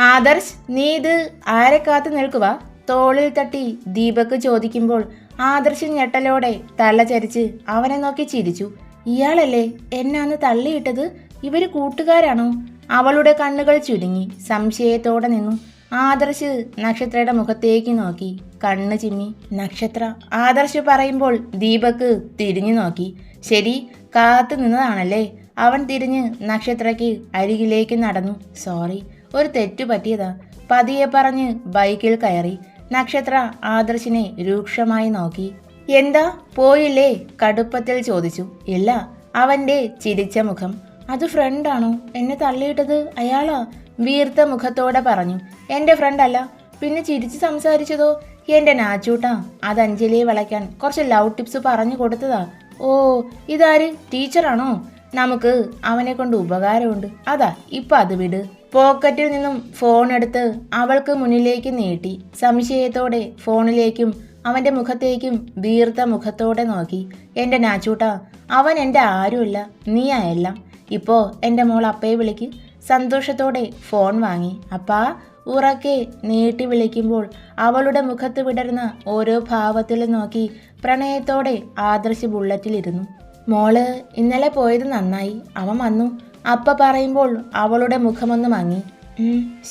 ആദർശ് നീ ഇത് ആരെ കാത്തു നിൽക്കുക തോളിൽ തട്ടി ദീപക് ചോദിക്കുമ്പോൾ ആദർശ് ഞെട്ടലോടെ തല ചരിച്ച് അവനെ നോക്കി ചിരിച്ചു. ഇയാളല്ലേ എന്നെ അന്ന് തള്ളിയിട്ടത്? ഇവർ കൂട്ടുകാരാണോ? അവളുടെ കണ്ണുകൾ ചുരുങ്ങി സംശയത്തോടെ നിന്നു. ആദർശ് നക്ഷത്രയുടെ മുഖത്തേക്ക് നോക്കി. കണ്ണ് ചിമ്മി. നക്ഷത്ര ആദർശ് പറയുമ്പോൾ ദീപക് തിരിഞ്ഞു നോക്കി. ശരി കാത്തു നിന്നതാണല്ലേ? അവൻ തിരിഞ്ഞ് നക്ഷത്രയ്ക്ക് അരികിലേക്ക് നടന്നു. സോറി. ഒരു തെറ്റു പറ്റിയതാ. പതിയെ പറഞ്ഞ് ബൈക്കിൽ കയറി നക്ഷത്ര ആദർശിനെ രൂക്ഷമായി നോക്കി. എന്താ? പോയില്ലേ? കടുപ്പത്തിൽ ചോദിച്ചു. ഇല്ല അവന്റെ ചിരിച്ച മുഖം. അത് ഫ്രണ്ടാണോ എന്നെ തള്ളിയിട്ടത് അയാളാ? വീർത്ത മുഖത്തോടെ പറഞ്ഞു. എന്റെ ഫ്രണ്ടല്ല പിന്നെ ചിരിച്ച് സംസാരിച്ചതോ? എന്റെ നാച്ചൂട്ടാ അത് അഞ്ജലിയെ വളയ്ക്കാൻ കുറച്ച് ലവ് ടിപ്സ് പറഞ്ഞു കൊടുത്തതാ. ഓ ഇതാര്? ടീച്ചറാണോ? നമുക്ക് അവനെ കൊണ്ട് ഉപകാരമുണ്ട്. അതാ ഇപ്പൊ അത് വിട്. പോക്കറ്റിൽ നിന്നും ഫോൺ എടുത്ത് അവൾക്ക് മുന്നിലേക്ക് നീട്ടി. സംശയത്തോടെ ഫോണിലേക്കും അവന്റെ മുഖത്തേക്കും വീർത്ത മുഖത്തോടെ നോക്കി. എന്റെ നാച്ചൂട്ട അവൻ എന്റെ ആരുമില്ല നീയായെല്ലാം ഇപ്പോൾ എന്റെ മോൾ അപ്പയെ വിളിക്ക്. സന്തോഷത്തോടെ ഫോൺ വാങ്ങി. അപ്പാ ഉറക്കെ നീട്ടി വിളിക്കുമ്പോൾ അവളുടെ മുഖത്ത് വിടർന്ന ഓരോ ഭാവത്തിൽ നോക്കി പ്രണയത്തോടെ ആദർശ് ബുള്ളറ്റിലിരുന്നു. മോൾ ഇന്നലെ പോയത് നന്നായി. അവൻ വന്നു. അപ്പ പറയുമ്പോൾ അവളുടെ മുഖമൊന്ന് മങ്ങി.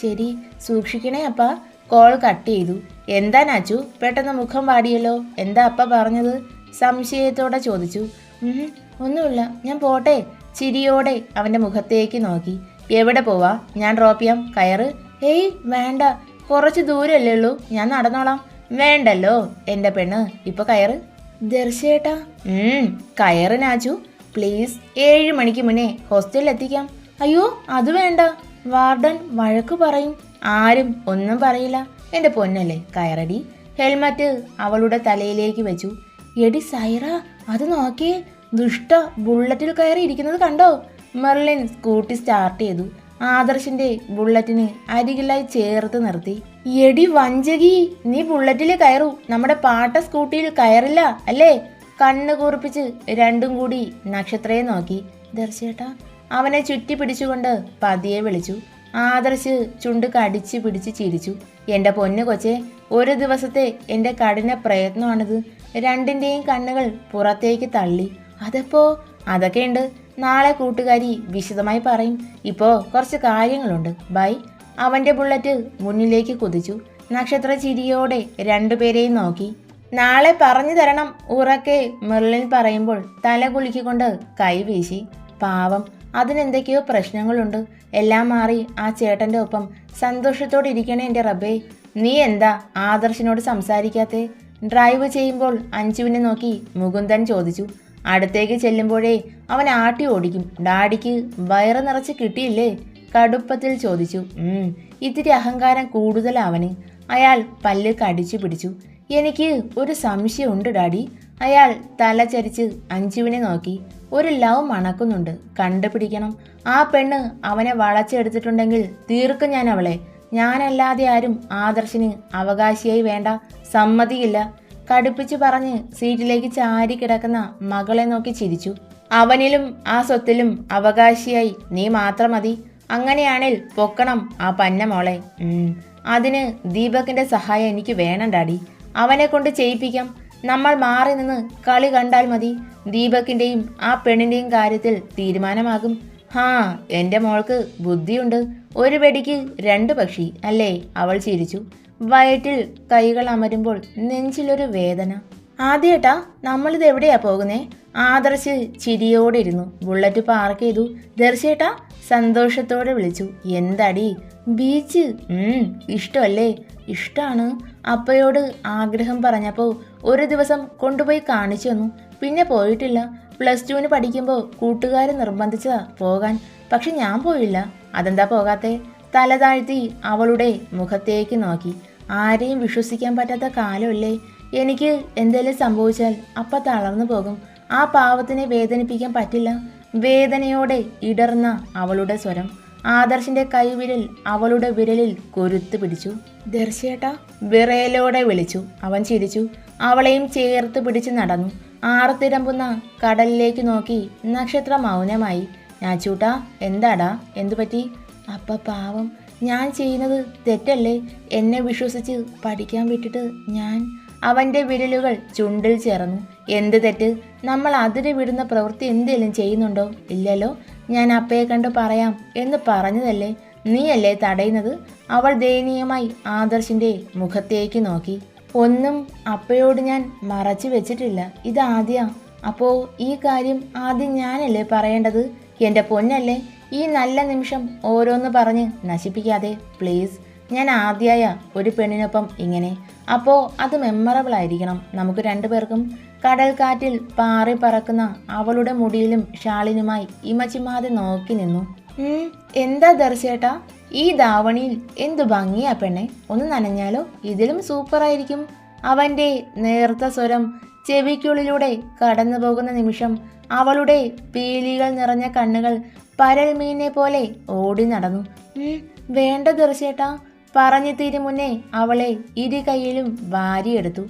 ശരി സൂക്ഷിക്കണേ അപ്പ. കോൾ കട്ട് ചെയ്തു. എന്താ നാച്ചു? പെട്ടെന്ന് മുഖം വാടിയല്ലോ. എന്താ അപ്പ പറഞ്ഞത്? സംശയത്തോടെ ചോദിച്ചു. "ഉം, ഒന്നുമില്ല. ഞാൻ പോട്ടെ. ചിരിയോടെ അവന്റെ മുഖത്തേക്ക് നോക്കി. എവിടെ പോവാ? ഞാൻ ഡ്രോപ്പ് ചെയ്യാം കയറ്. ഏയ് വേണ്ട. കുറച്ച് ദൂരമല്ലേ ഉള്ളൂ. ഞാൻ നടന്നോളാം. വേണ്ടല്ലോ എന്റെ പെണ്ണ്. ഇപ്പൊ കയറ്. ദർശേട്ടാ. കയറ് നാച്ചു. പ്ലീസ് ഏഴ് മണിക്ക് മുന്നേ ഹോസ്റ്റലിൽ എത്തിക്കാം അയ്യോ അത് വേണ്ട. വാർഡൻ വഴക്ക് പറയും. ആരും ഒന്നും പറയില്ല. എന്റെ പൊന്നല്ലേ കയറടി. ഹെൽമറ്റ് അവളുടെ തലയിലേക്ക് വെച്ചു. എടി സൈറ അത് നോക്കിയേ. ദുഷ്ട ബുള്ളറ്റിൽ കയറി ഇരിക്കുന്നത് കണ്ടോ? മെർലിൻ സ്കൂട്ടി സ്റ്റാർട്ട് ചെയ്തു. ആദർശിന്റെ ബുള്ളറ്റിന് അരികിലായി ചേർത്ത് നിർത്തി. എടി വഞ്ചകി നീ ബുള്ളറ്റിൽ കയറൂ. നമ്മുടെ പാട്ട സ്കൂട്ടിയിൽ കയറില്ല അല്ലേ? കണ്ണ് കൂർപ്പിച്ച് രണ്ടും കൂടി നക്ഷത്രയെ നോക്കി. ദർശേട്ടാ അവനെ ചുറ്റി പിടിച്ചുകൊണ്ട് പതിയെ വിളിച്ചു. ആദർശ് ചുണ്ട് കടിച്ച് പിടിച്ച് ചിരിച്ചു. എന്റെ പൊന്നു കൊച്ചെ ഒരു ദിവസത്തെ എന്റെ കഠിന പ്രയത്നമാണിത്. രണ്ടിന്റെയും കണ്ണുകൾ പുറത്തേക്ക് തള്ളി. അതെപ്പോ? അതൊക്കെയുണ്ട്. നാളെ കൂട്ടുകാരി വിശദമായി പറയും. ഇപ്പോ കുറച്ച് കാര്യങ്ങളുണ്ട്. ബൈ. അവന്റെ ബുള്ളറ്റ് മുന്നിലേക്ക് കുതിച്ചു. നക്ഷത്ര ചിരിയോടെ രണ്ടുപേരെയും നോക്കി. നാളെ പറഞ്ഞു തരണം ഉറക്കെ മെർലിൻ പറയുമ്പോൾ തല കുലുക്കിക്കൊണ്ട് കൈ വീശി. പാവം അതിനെന്തൊക്കെയോ പ്രശ്നങ്ങളുണ്ട്. എല്ലാം മാറി ആ ചേട്ടന്റെ ഒപ്പം സന്തോഷത്തോടെ ഇരിക്കണേ എന്റെ റബ്ബേ. നീ എന്താ ആദർശിനോട് സംസാരിക്കാത്തെ? ഡ്രൈവ് ചെയ്യുമ്പോൾ അഞ്ചുവിനെ നോക്കി മുകുന്ദൻ ചോദിച്ചു. അടുത്തേക്ക് ചെല്ലുമ്പോഴേ അവൻ ആട്ടി ഓടിക്കും. ഡാഡിക്ക് വയറ് നിറച്ച് കിട്ടിയില്ലേ? കടുപ്പത്തിൽ ചോദിച്ചു. ഇത്തിരി അഹങ്കാരം കൂടുതൽ അവന്. അയാൾ പല്ല് കടിച്ചു പിടിച്ചു. എനിക്ക് ഒരു സംശയമുണ്ട് ഡാഡി. അയാൾ തല ചരിച്ച് അഞ്ജുവിനെ നോക്കി. ഒരു ലവ് മണക്കുന്നുണ്ട്. കണ്ടുപിടിക്കണം. ആ പെണ്ണ് അവനെ വളച്ചെടുത്തിട്ടുണ്ടെങ്കിൽ തീർക്കും ഞാൻ അവളെ. ഞാനല്ലാതെ ആരും ആദർശിന് അവകാശിയായി വേണ്ട. സമ്മതിയില്ല കടുപ്പിച്ചു പറഞ്ഞ് സീറ്റിലേക്ക് ചാരി കിടക്കുന്ന മകളെ നോക്കി ചിരിച്ചു. അവനിലും ആ സ്വത്തിലും അവകാശിയായി നീ മാത്രം മതി. അങ്ങനെയാണെങ്കിൽ പൊക്കണം ആ പന്ന മോളെ. അതിന് ദീപകിന്റെ സഹായം എനിക്ക് വേണം ഡാഡി. അവനെ കൊണ്ട് ചെയ്യിപ്പിക്കാം. നമ്മൾ മാറി നിന്ന് കളി കണ്ടാൽ മതി. ദീപക്കിന്റെയും ആ പെണ്ണിന്റെയും കാര്യത്തിൽ തീരുമാനമാകും. ഹാ എന്റെ മോൾക്ക് ബുദ്ധിയുണ്ട്. ഒരു വെടിക്ക് രണ്ട് പക്ഷി അല്ലേ? അവൾ ചിരിച്ചു. വയറ്റിൽ കൈകൾ അമരുമ്പോൾ നെഞ്ചിലൊരു വേദന. ആദ്യേട്ടാ നമ്മളിത് എവിടെയാ പോകുന്നേ? ആദർശ് ചിരിയോടെ ഇരുന്നു ബുള്ളറ്റ് പാർക്ക് ചെയ്തു. ദർശേട്ടാ സന്തോഷത്തോടെ വിളിച്ചു. എന്താടി? ബീച്ച്? ഇഷ്ടമല്ലേ? ഇഷ്ടാണ് അപ്പയോട് ആഗ്രഹം പറഞ്ഞപ്പോൾ ഒരു ദിവസം കൊണ്ടുപോയി കാണിച്ചു തന്നു. പിന്നെ പോയിട്ടില്ല. പ്ലസ് ടുവിന് പഠിക്കുമ്പോൾ കൂട്ടുകാർ നിർബന്ധിച്ചതാ പോകാൻ. പക്ഷെ ഞാൻ പോയില്ല. അതെന്താ പോകാത്തെ? തല താഴ്ത്തി അവളുടെ മുഖത്തേക്ക് നോക്കി. ആരെയും വിശ്വസിക്കാൻ പറ്റാത്ത കാലമല്ലേ? എനിക്ക് എന്തെങ്കിലും സംഭവിച്ചാൽ അപ്പ തളർന്നു പോകും. ആ പാവത്തിനെ വേദനിപ്പിക്കാൻ പറ്റില്ല. വേദനയോടെ ഇടർന്ന അവളുടെ സ്വരം. ആദർശിന്റെ കൈവിരൽ അവളുടെ വിരലിൽ കൊരുത്തു പിടിച്ചു. ദർശേട്ടാ വിറയലോടെ വിളിച്ചു. അവൻ ചിരിച്ചു. അവളെയും ചേർത്ത് പിടിച്ച് നടന്നു. ആർത്തിരമ്പുന്ന കടലിലേക്ക് നോക്കി നക്ഷത്ര മൗനമായി. ഞാച്ചൂട്ടാ എന്താടാ എന്തുപറ്റി അപ്പ പാവം ഞാൻ ചെയ്യുന്നത് തെറ്റല്ലേ? എന്നെ വിശ്വസിച്ച് പഠിക്കാൻ വിട്ടിട്ട് ഞാൻ അവന്റെ വിരലുകൾ ചുണ്ടിൽ ചേർന്നു. എന്ത് തെറ്റ്? നമ്മൾ അതിര് വിടുന്ന പ്രവൃത്തി എന്തെങ്കിലും ചെയ്യുന്നുണ്ടോ? ഇല്ലല്ലോ. ഞാൻ അപ്പയെ കണ്ട് പറയാം എന്ന് പറഞ്ഞതല്ലേ? നീയല്ലേ തടയുന്നത്? അവൾ ദയനീയമായി ആദർശിന്റെ മുഖത്തേക്ക് നോക്കി. ഒന്നും അപ്പയോട് ഞാൻ മറച്ചു വെച്ചിട്ടില്ല. ഇതാദ്യ അപ്പോൾ ഈ കാര്യം ആദ്യം ഞാനല്ലേ പറയേണ്ടത്? എന്റെ പൊന്നല്ലേ. ഈ നല്ല നിമിഷം ഓരോന്ന് പറഞ്ഞ് നശിപ്പിക്കാതെ പ്ലീസ്. ഞാൻ ആദ്യമായ ഒരു പെണ്ണിനൊപ്പം ഇങ്ങനെ. അപ്പോൾ അത് മെമ്മറബിൾ ആയിരിക്കണം. നമുക്ക് രണ്ടുപേർക്കും കടൽക്കാറ്റിൽ പാറി പറക്കുന്ന അവളുടെ മുടിയിലും ഷാളിനുമായി ഇമച്ചിമാതെ നോക്കി നിന്നു. എന്താ ദർശേട്ടാ ഈ ധാവണിയിൽ എന്തു ഭംഗിയാ പെണ്ണെ? ഒന്ന് നനഞ്ഞാലോ? ഇതിലും സൂപ്പറായിരിക്കും അവന്റെ നേർത്ത സ്വരം ചെവിക്കുള്ളിലൂടെ കടന്നു പോകുന്ന നിമിഷം അവളുടെ പീലികൾ നിറഞ്ഞ കണ്ണുകൾ പരൽമീനെ പോലെ ഓടി നടന്നു. വേണ്ട ദർശേട്ടാ പറഞ്ഞു തീരു മുന്നേ അവളെ ഇരു കൈയിലും വാരിയെടുത്തു.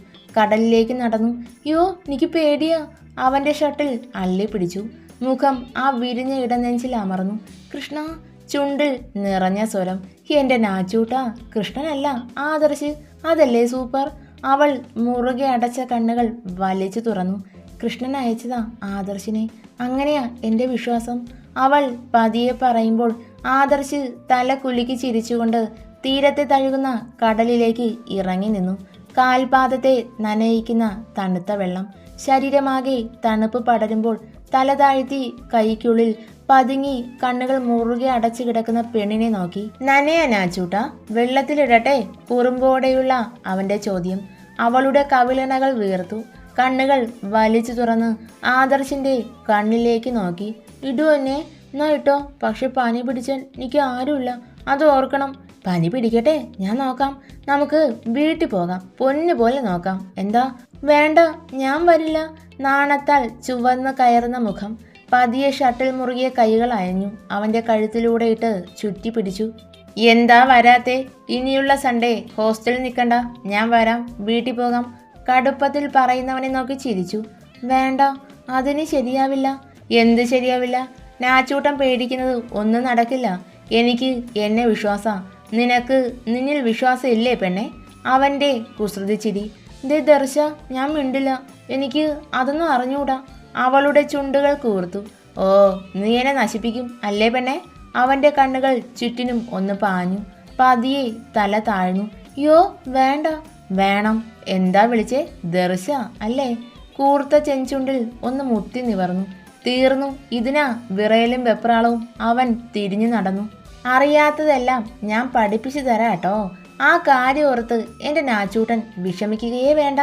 കടലിലേക്ക് നടന്നു. യോ എനിക്ക് പേടിയാ. അവന്റെ ഷട്ടിൽ അള്ളി പിടിച്ചു. മുഖം ആ വിരിഞ്ഞ ഇടനെഞ്ചിൽ അമർന്നു. കൃഷ്ണ ചുണ്ടിൽ നിറഞ്ഞ സ്വരം. എന്റെ നാച്ചൂട്ടാ കൃഷ്ണനല്ല ആദർശ്. അതല്ലേ സൂപ്പർ. അവൾ മുറുകെ അടച്ച കണ്ണുകൾ വലിച്ചു തുറന്നു. കൃഷ്ണൻ അയച്ചതാ ആദർശിനെ. അങ്ങനെയാ എന്റെ വിശ്വാസം. അവൾ പതിയെ പറയുമ്പോൾ ആദർശ് തല കുലുക്കി ചിരിച്ചുകൊണ്ട് തീരത്തെ തഴുകുന്ന കടലിലേക്ക് ഇറങ്ങി നിന്നു. കാൽപാദത്തെ നനയിക്കുന്ന തണുത്ത വെള്ളം ശരീരമാകെ തണുപ്പ് പടരുമ്പോൾ തല താഴ്ത്തി കൈക്കുള്ളിൽ പതുങ്ങി കണ്ണുകൾ മുറുകെ അടച്ചു കിടക്കുന്ന പെണ്ണിനെ നോക്കി. നനയ നാച്ചൂട്ട വെള്ളത്തിലിടട്ടെ കുറുമ്പോടെയുള്ള അവന്റെ ചോദ്യം. അവളുടെ കവിളണകൾ വീർത്തു. കണ്ണുകൾ വലിച്ചു തുറന്ന് ആദർശിന്റെ കണ്ണിലേക്ക് നോക്കി. ഇടു എന്നെ എന്നാ ഇട്ടോ പക്ഷെ പനി പിടിച്ചാൽ എനിക്ക് ആരുമില്ല. അത് ഓർക്കണം. പനി പിടിക്കട്ടെ? ഞാൻ നോക്കാം. നമുക്ക് വീട്ടിൽ പോകാം. പൊന്നു പോലെ നോക്കാം. എന്താ? വേണ്ട ഞാൻ വരില്ല. നാണത്താൽ ചുവന്ന് കയറുന്ന മുഖം. പതിയെ ഷട്ടിൽ മുറുകിയ കൈകൾ അയഞ്ഞു. അവന്റെ കഴുത്തിലൂടെ ഇട്ട് ചുറ്റി പിടിച്ചു. എന്താ വരാത്തെ? ഇനിയുള്ള സൺഡേ ഹോസ്റ്റലിൽ നിൽക്കണ്ട. ഞാൻ വരാം. വീട്ടിൽ പോകാം. കടുപ്പത്തിൽ പറയുന്നവനെ നോക്കി ചിരിച്ചു. വേണ്ട അതിന് ശരിയാവില്ല. എന്ത് ശരിയാവില്ല? നാച്ചൂട്ടം പേടിക്കുന്നത് ഒന്നും നടക്കില്ല. എനിക്ക് എന്നെ വിശ്വാസ. നിനക്ക് നിന്നിൽ വിശ്വാസം ഇല്ലേ പെണ്ണെ? അവന്റെ കുസൃതി ചിരി. ദേ ദർശ ഞാൻ മിണ്ടില്ല. എനിക്ക് അതൊന്നും അറിഞ്ഞൂടാ. അവളുടെ ചുണ്ടുകൾ കൂർത്തു. ഓ നീ എന്നെ നശിപ്പിക്കും അല്ലേ പെണ്ണെ? അവന്റെ കണ്ണുകൾ ചുറ്റിനും ഒന്ന് പാഞ്ഞു. പതിയെ തല താഴ്ന്നു. യോ വേണ്ട. വേണം. എന്താ വിളിച്ചേ? ദർശ അല്ലേ? കൂർത്ത ചെഞ്ചുണ്ടിൽ ഒന്ന് മുത്തി നിവർന്നു. തീർന്നു. ഇതിനാ വിറയലും വെപ്രാളവും. അവൻ തിരിഞ്ഞു നടന്നു. അറിയാത്തതെല്ലാം ഞാൻ പഠിപ്പിച്ചു തരാട്ടോ ആ കാര്യം ഓർത്ത് എന്റെ നാച്ചൂട്ടൻ വിഷമിക്കുകയേ വേണ്ട.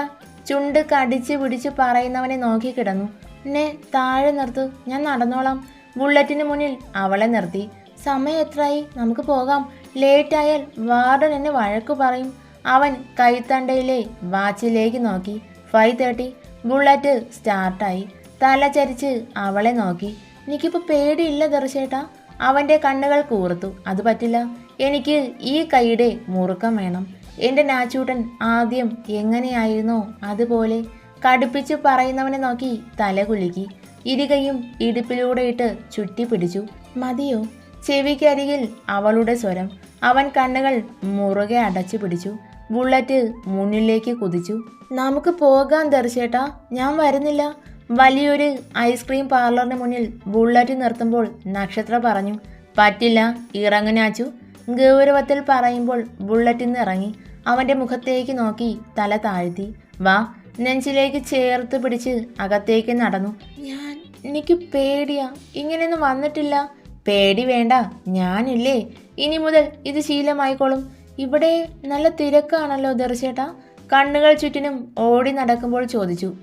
ചുണ്ട് കടിച്ച് പിടിച്ച് പറയുന്നവനെ നോക്കി കിടന്നു. എന്നെ താഴെ നിർത്തു ഞാൻ നടന്നോളാം. ബുള്ളറ്റിന് മുന്നിൽ അവളെ നിർത്തി. സമയം എത്രയായി? നമുക്ക് പോകാം. ലേറ്റായാൽ വാർഡൻ എന്നെ വഴക്കു പറയും. അവൻ കൈത്തണ്ടയിലെ വാച്ചിലേക്ക് നോക്കി. Five thirty. ബുള്ളറ്റ് സ്റ്റാർട്ടായി. തല ചരിച്ച് അവളെ നോക്കി. എനിക്കിപ്പോൾ പേടിയില്ല ദർശേട്ടാ. അവന്റെ കണ്ണുകൾ കൂർത്തു. അത് പറ്റില്ല. എനിക്ക് ഈ കൈയുടെ മുറുക്കം വേണം. എന്റെ നാച്ചൂട്ടൻ ആദ്യം എങ്ങനെയായിരുന്നോ അതുപോലെ. കടുപ്പിച്ച് പറയുന്നവനെ നോക്കി തല കുലുക്കി. ഇരുകയും ഇടുപ്പിലൂടെ ഇട്ട് ചുറ്റി പിടിച്ചു മതിയോ? ചെവിക്കരികിൽ അവളുടെ സ്വരം. അവൻ കണ്ണുകൾ മുറുകെ അടച്ചു പിടിച്ചു. ബുള്ളറ്റ് മുന്നിലേക്ക് കുതിച്ചു. നമുക്ക് പോകാൻ ദർശേട്ടാ. ഞാൻ വരുന്നില്ല. വലിയൊരു ഐസ്ക്രീം പാർലറിന് മുന്നിൽ ബുള്ളറ്റ് നിർത്തുമ്പോൾ നക്ഷത്ര പറഞ്ഞു പറ്റില്ല ഇറങ്ങുനാച്ചു ഗൗരവത്തിൽ പറയുമ്പോൾ ബുള്ളറ്റിൽ നിന്ന് ഇറങ്ങി അവന്റെ മുഖത്തേക്ക് നോക്കി തല താഴ്ത്തി. വാ. നെഞ്ചിലേക്ക് ചേർത്ത് പിടിച്ച് അകത്തേക്ക് നടന്നു. ഞാൻ എനിക്ക് പേടിയാ. ഇങ്ങനെയൊന്നും വന്നിട്ടില്ല. പേടി വേണ്ട ഞാനില്ലേ. ഇനി മുതൽ ഇത് ശീലമായിക്കോളും. ഇവിടെ നല്ല തിരക്കാണല്ലോ ദർശേട്ടാ. കണ്ണുകൾ ചുറ്റിനും ഓടി നടക്കുമ്പോൾ ചോദിച്ചു.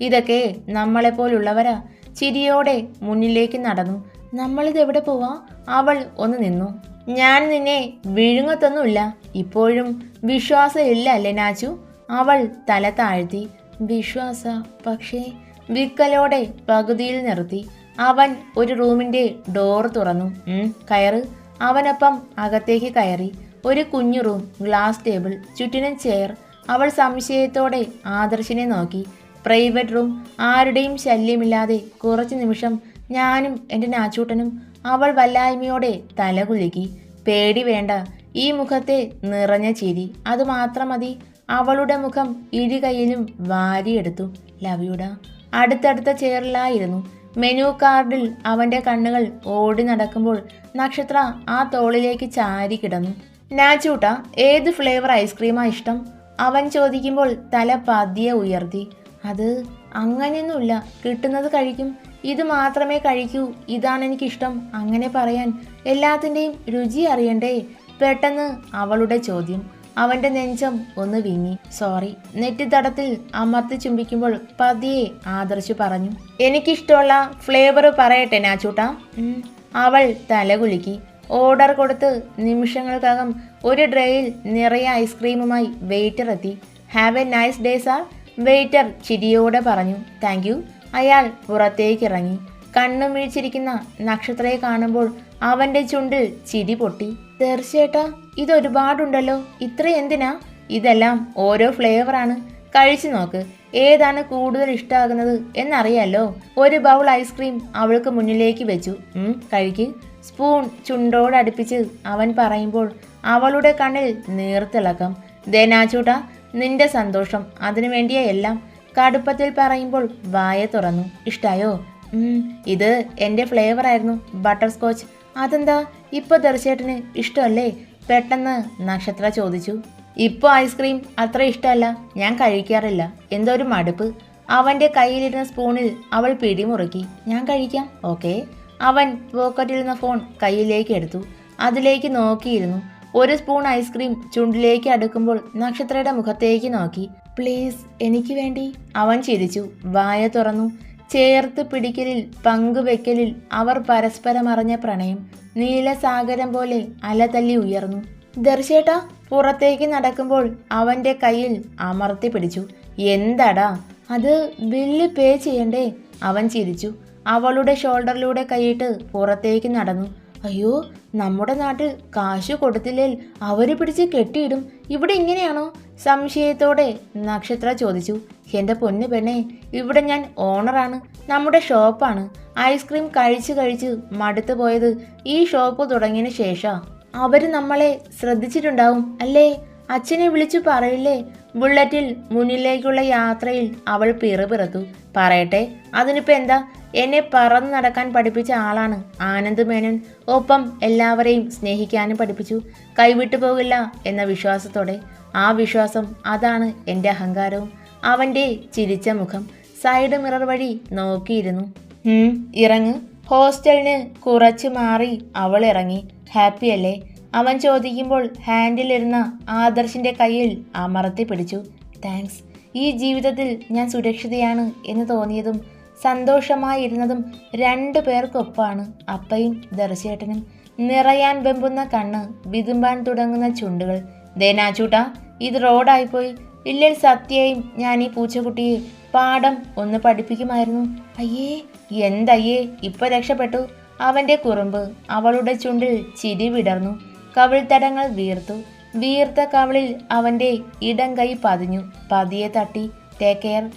ഇതൊക്കെ നമ്മളെപ്പോലുള്ളവരാ. ചിരിയോടെ മുന്നിലേക്ക് നടന്നു. നമ്മളിത് എവിടെ പോവാ? അവൾ ഒന്ന് നിന്നു. ഞാൻ നിന്നെ വിഴുങ്ങത്തൊന്നുമില്ല. ഇപ്പോഴും വിശ്വാസമില്ല അല്ലേ നാച്ചു അവൾ തല താഴ്ത്തി. വിശ്വാസ പക്ഷേ വിക്കലോടെ പകുതിയിൽ നിർത്തി. അവൻ ഒരു റൂമിന്റെ ഡോർ തുറന്നു. കയറ്. അവനൊപ്പം അകത്തേക്ക് കയറി. ഒരു കുഞ്ഞു റൂം ഗ്ലാസ് ടേബിൾ ചുറ്റിനും ചെയർ. അവൾ സംശയത്തോടെ ആദർശിനെ നോക്കി. പ്രൈവറ്റ് റൂം ആരുടെയും ശല്യമില്ലാതെ കുറച്ച് നിമിഷം ഞാനും എന്റെ നാച്ചൂട്ടനും അവൾ വല്ലായ്മയോടെ തല കുലുക്കി. പേടി വേണ്ട ഈ മുഖത്തെ നിറഞ്ഞ ചിരി. അതുമാത്രം മതി. അവളുടെ മുഖം ഇരുകൈയിലും വാരിയെടുത്തു. ലവിയുട അടുത്തടുത്ത ചെയറിലായിരുന്നു. മെനു കാർഡിൽ അവന്റെ കണ്ണുകൾ ഓടി നടക്കുമ്പോൾ നക്ഷത്ര ആ തോളിലേക്ക് ചാരി കിടന്നു. നാച്ചൂട്ട ഏത് ഫ്ലേവർ ഐസ്ക്രീമാണ് ഇഷ്ടം? അവൻ ചോദിക്കുമ്പോൾ തല പതിയെ ഉയർത്തി. അത് അങ്ങനെയൊന്നുമില്ല. കിട്ടുന്നത് കഴിക്കും. ഇത് മാത്രമേ കഴിക്കൂ. ഇതാണ് എനിക്കിഷ്ടം. അങ്ങനെ പറയാൻ എല്ലാത്തിന്റെയും രുചി അറിയണ്ടേ? പെട്ടെന്ന് അവളുടെ ചോദ്യം. അവന്റെ നെഞ്ചം ഒന്ന് വിങ്ങി. സോറി. നെറ്റിത്തടത്തിൽ അമർത്തി ചുംബിക്കുമ്പോൾ പതിയെ ആദർശു പറഞ്ഞു. എനിക്കിഷ്ടമുള്ള ഫ്ലേവർ പറയട്ടെ നാച്ചൂട്ട. അവൾ തലകുലുക്കി ഓർഡർ കൊടുത്ത് നിമിഷങ്ങൾക്കകം ഒരു ഡ്രയിൽ നിറയെ ഐസ്ക്രീമുമായി വെയിറ്റർ എത്തി have a nice day sir. Waiter ചിരിയോടെ പറഞ്ഞു താങ്ക് അയാൾ പുറത്തേക്ക് ഇറങ്ങി കണ്ണും വീഴ്ചിരിക്കുന്ന നക്ഷത്രയെ കാണുമ്പോൾ അവന്റെ ചുണ്ടിൽ ചിരി പൊട്ടി. തീർച്ചയായിട്ടാ ഇതൊരുപാടുണ്ടല്ലോ. ഇത്ര എന്തിനാ? ഇതെല്ലാം ഓരോ ഫ്ലേവറാണ് കഴിച്ചു നോക്ക്. ഏതാണ് കൂടുതൽ ഇഷ്ടമാകുന്നത് എന്നറിയാലോ. ഒരു ബൗൾ ഐസ്ക്രീം അവൾക്ക് മുന്നിലേക്ക് വെച്ചു. കഴിക്ക്. സ്പൂൺ ചുണ്ടോടടുപ്പിച്ച് അവൻ പറയുമ്പോൾ അവളുടെ കണ്ണിൽ നീർത്തിളക്കം. ദേനാച്ചൂട്ട നിന്റെ സന്തോഷം അതിനു വേണ്ടിയ എല്ലാം. കടുപ്പത്തിൽ പറയുമ്പോൾ വായ തുറന്നു. ഇഷ്ടായോ? ഇത് എന്റെ ഫ്ലേവർ ആയിരുന്നു ബട്ടർ സ്കോച്ച് അതെന്താ? ഇപ്പൊ ദർശേട്ടന് ഇഷ്ടമല്ലേ? പെട്ടെന്ന് നക്ഷത്ര ചോദിച്ചു. ഇപ്പോൾ ഐസ്ക്രീം അത്ര ഇഷ്ടമല്ല ഞാൻ കഴിക്കാറില്ല. എന്തോ ഒരു മടുപ്പ്. അവന്റെ കയ്യിലിരുന്ന സ്പൂണിൽ അവൾ പിടിമുറുക്കി. ഞാൻ കഴിക്കാം ഓക്കെ അവൻ പോക്കറ്റിലിരുന്ന ഫോൺ കയ്യിലേക്ക് എടുത്തു. അതിലേക്ക് നോക്കിയിരുന്നു. ഒരു സ്പൂൺ ഐസ്ക്രീം ചുണ്ടിലേക്ക് അടുക്കുമ്പോൾ നക്ഷത്രയുടെ മുഖത്തേക്ക് നോക്കി. പ്ലീസ് എനിക്ക് വേണ്ടി. അവൻ ചിരിച്ചു. വായ തുറന്നു. ചേർത്ത് പിടിക്കലിൽ പങ്കുവെക്കലിൽ അവർ പരസ്പരം അറിഞ്ഞ പ്രണയം നീലസാഗരം പോലെ അലതല്ലി ഉയർന്നു. ദർശേട്ട പുറത്തേക്ക് നടക്കുമ്പോൾ അവന്റെ കയ്യിൽ അമർത്തി പിടിച്ചു. എന്തടാ? അത് ബില്ല് പേ ചെയ്യണ്ടേ? അവൻ ചിരിച്ചു. അവളുടെ ഷോൾഡറിലൂടെ കൈയിട്ട് പുറത്തേക്ക് നടന്നു. അയ്യോ നമ്മുടെ നാട്ടിൽ കാശ് കൊടുത്തില്ലേൽ അവർ പിടിച്ച് കെട്ടിയിടും. ഇവിടെ ഇങ്ങനെയാണോ? സംശയത്തോടെ നക്ഷത്ര ചോദിച്ചു. എന്റെ പൊന്നു പെണ്ണെ ഇവിടെ ഞാൻ ഓണറാണ്. നമ്മുടെ ഷോപ്പാണ്. ഐസ്ക്രീം കഴിച്ച് കഴിച്ച് മടുത്തു പോയത് ഈ ഷോപ്പ് തുടങ്ങിയതിന് ശേഷം. അവർ നമ്മളെ ശ്രദ്ധിച്ചിട്ടുണ്ടാവും അല്ലേ? അച്ഛനെ വിളിച്ചു പറയില്ലേ? ബുള്ളറ്റിൽ മുന്നിലേക്കുള്ള യാത്രയിൽ അവൾ പിറുപിറത്തു പറയട്ടെ അതിനിപ്പോൾ എന്താ? എന്നെ പറന്നു നടക്കാൻ പഠിപ്പിച്ച ആളാണ് ആനന്ദ് മേനൻ. ഒപ്പം എല്ലാവരെയും സ്നേഹിക്കാനും പഠിപ്പിച്ചു. കൈവിട്ടു പോകില്ല എന്ന വിശ്വാസത്തോടെ. ആ വിശ്വാസം അതാണ് എന്റെ അഹങ്കാരവും. അവന്റെ ചിരിച്ച മുഖം സൈഡ് മിറർ വഴി നോക്കിയിരുന്നു. ഇറങ്ങ്. ഹോസ്റ്റലിന് കുറച്ച് മാറി അവൾ ഇറങ്ങി. ഹാപ്പി അല്ലേ? അവൻ ചോദിക്കുമ്പോൾ ഹാൻഡിലിരുന്ന ആദർശിന്റെ കയ്യിൽ അമർത്തി പിടിച്ചു. താങ്ക്സ്. ഈ ജീവിതത്തിൽ ഞാൻ സുരക്ഷിതയാണ് എന്ന് തോന്നിയതും സന്തോഷമായിരുന്നതും രണ്ടു പേർക്കൊപ്പമാണ് അപ്പയും ദർശേട്ടനും. നിറയാൻ വെമ്പുന്ന കണ്ണ് വിതുമ്പാൻ തുടങ്ങുന്ന ചുണ്ടുകൾ. ദേനാച്ചൂട്ട ഇത് റോഡായിപ്പോയി. ഇല്ലിൽ സത്യയും ഞാൻ ഈ പൂച്ചക്കുട്ടിയെ പാഠം ഒന്ന് പഠിപ്പിക്കുമായിരുന്നു. അയ്യേ എന്തയ്യേ? ഇപ്പൊ രക്ഷപ്പെട്ടു. അവന്റെ കുറുമ്പ് അവളുടെ ചുണ്ടിൽ ചിരി വിടർന്നു. കവിൾത്തടങ്ങൾ വീർത്തു. വീർത്ത കവിളിൽ അവന്റെ ഇടം കൈ പതിഞ്ഞു. പതിയെ തട്ടി ടേക്ക് കെയർ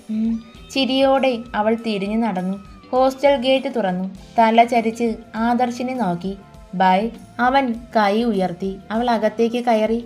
ചിരിയോടെ അവൾ തിരിഞ്ഞു നടന്നു. ഹോസ്റ്റൽ ഗേറ്റ് തുറന്നു. തല ചരിച്ച് ആദർശിനെ നോക്കി. ബൈ. അവൻ കൈ ഉയർത്തി. അവൾ അകത്തേക്ക് കയറി.